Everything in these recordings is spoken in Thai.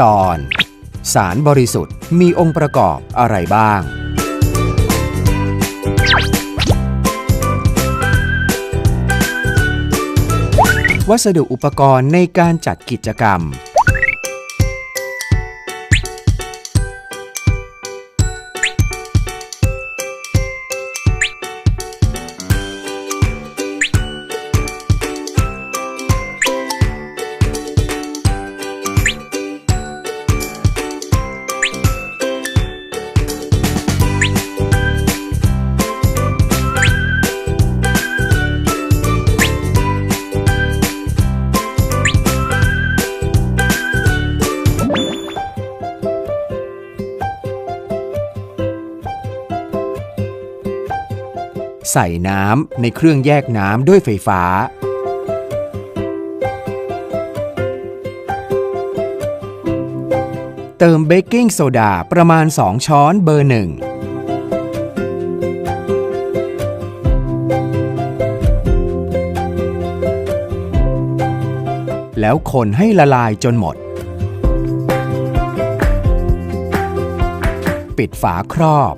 ตอน สารบริสุทธิ์มีองค์ประกอบอะไรบ้าง วัสดุอุปกรณ์ในการจัดกิจกรรม ใส่น้ำในเครื่องแยกน้ำด้วยไฟฟ้า เติมเบกกิ้งโซดาประมาณ 2 ช้อนเบอร์หนึ่งแล้วคนให้ละลายจนหมด ปิดฝาครอบ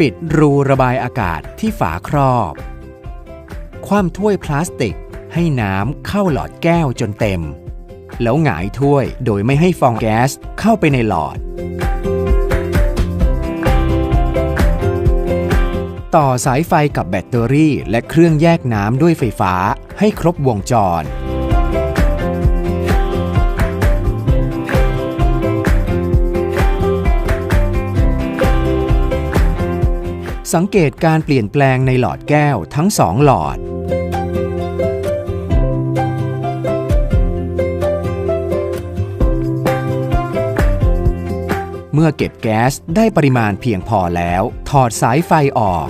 ปิดรูระบายอากาศที่ฝาครอบ คว่ำถ้วยพลาสติกให้น้ำเข้าหลอดแก้วจนเต็ม แล้วหงายถ้วยโดยไม่ให้ฟองแก๊สเข้าไปในหลอด ต่อสายไฟกับแบตเตอรี่และเครื่องแยกน้ำด้วยไฟฟ้าให้ครบวงจร สังเกตการเปลี่ยนแปลงในหลอดแก้วทั้งสองหลอด เมื่อเก็บแก๊สได้ปริมาณเพียงพอแล้ว ถอดสายไฟออก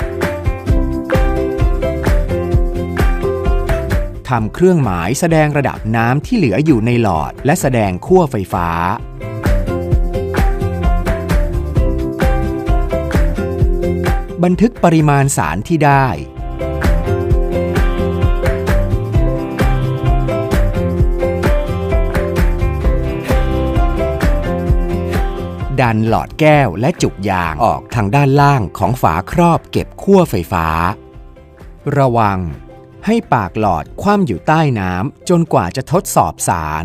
ทำเครื่องหมายแสดงระดับน้ำที่เหลืออยู่ในหลอด และแสดงขั้วไฟฟ้า บันทึกปริมาณสารที่ได้ ดันหลอดแก้วและจุกยางออกทางด้านล่างของฝาครอบเก็บขั้วไฟฟ้า ระวังให้ปากหลอดคว่ำอยู่ใต้น้ำจนกว่าจะทดสอบสาร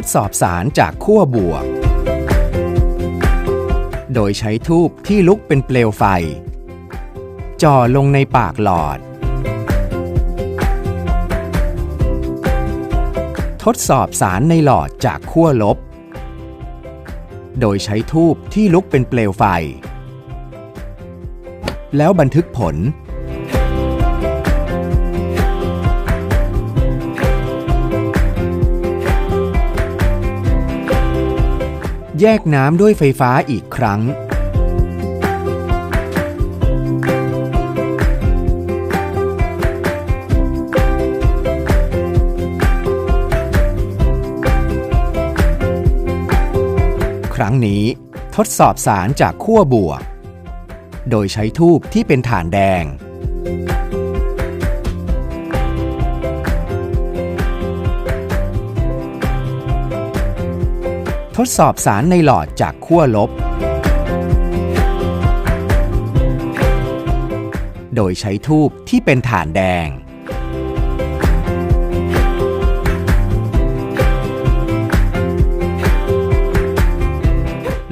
ทดสอบสารจากขั้วบวก โดยใช้ทูบที่ลุกเป็นเปลวไฟ จ่อลงในปากหลอด ทดสอบสารในหลอดจากขั้วลบ โดยใช้ทูบที่ลุกเป็นเปลวไฟ แล้วบันทึกผล แยกน้ำด้วยไฟฟ้าอีกครั้ง ครั้งนี้ทดสอบสารจากขั้วบวก โดยใช้ทูบที่เป็นฐานแดง ทดสอบสารในหลอดจากขั้วลบ โดยใช้ทูบที่เป็นฐานแดง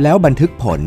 แล้วบันทึกผล